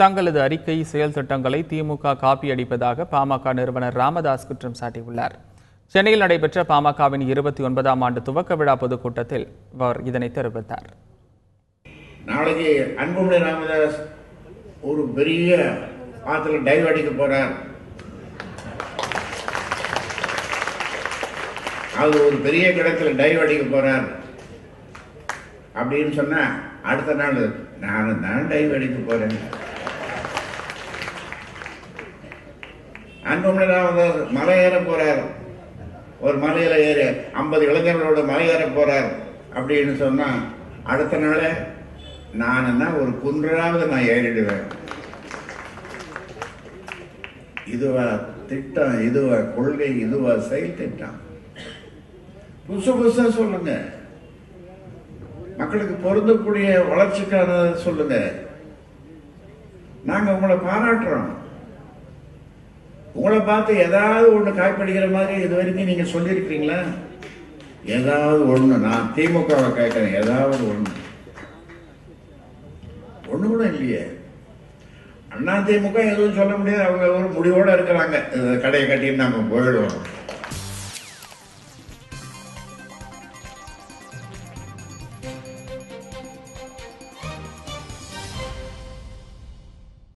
தங்களது அறிக்கை செயல் திட்டங்களை திமுக காப்பியடிப்பதாக பாமக நிறுவனர் ராமதாஸ் குற்றம் சாட்டியுள்ளார். சென்னையில் நடைபெற்ற பாமகவின் இருபத்தி ஒன்பதாம் ஆண்டு துவக்க விழா பொதுக்கூட்டத்தில் அவர் இதனை தெரிவித்தார். நாளைக்கு அன்புமணி ராமதாஸ் ஒரு பெரிய ஆத்துல டைவ் அடிக்க போறார். அது ஒரு பெரிய கிடத்துல டைவ் அடிக்க போறார். அப்படின்னு சொன்னா அடுத்த நாள் நானும் தான் டைவ் அடிக்க போறேன். அன்புமணி ராமதாஸ் மலை ஏற போறார். ஒரு மலையில ஏறி ஐம்பது இளைஞர்களோட மலை ஏற போறார் அப்படின்னு சொன்னா அடுத்த நாளே நான் ஒரு குன்றாவது நான் ஏறிடுவேன். இதுவா திட்டம் இதுவா கொள்கை இதுவா செயல் திட்டம். புதுசு புதுசா சொல்லுங்க. மக்களுக்கு பொருந்தக்கூடிய வளர்ச்சிக்கான சொல்லுங்க. நாங்க உங்களை பாராட்டுறோம். உங்களை பார்த்து ஏதாவது ஒண்ணு காய்ப்படிக்கிற மாதிரி இது வரைக்கும் நீங்க சொல்லியிருக்கிறீங்களா? ஏதாவது ஒண்ணு நான் திமுகவை காய்க்கிறேன் ஏதாவது ஒண்ணு. ஒண்ணு கூட இல்லையே. அண்ணா திமுக எதுவும் சொல்ல முடியாது அவங்க ஒரு முடிவோட இருக்கிறாங்க. கடையை கட்டின்னு நம்ம போயிடுவோம்.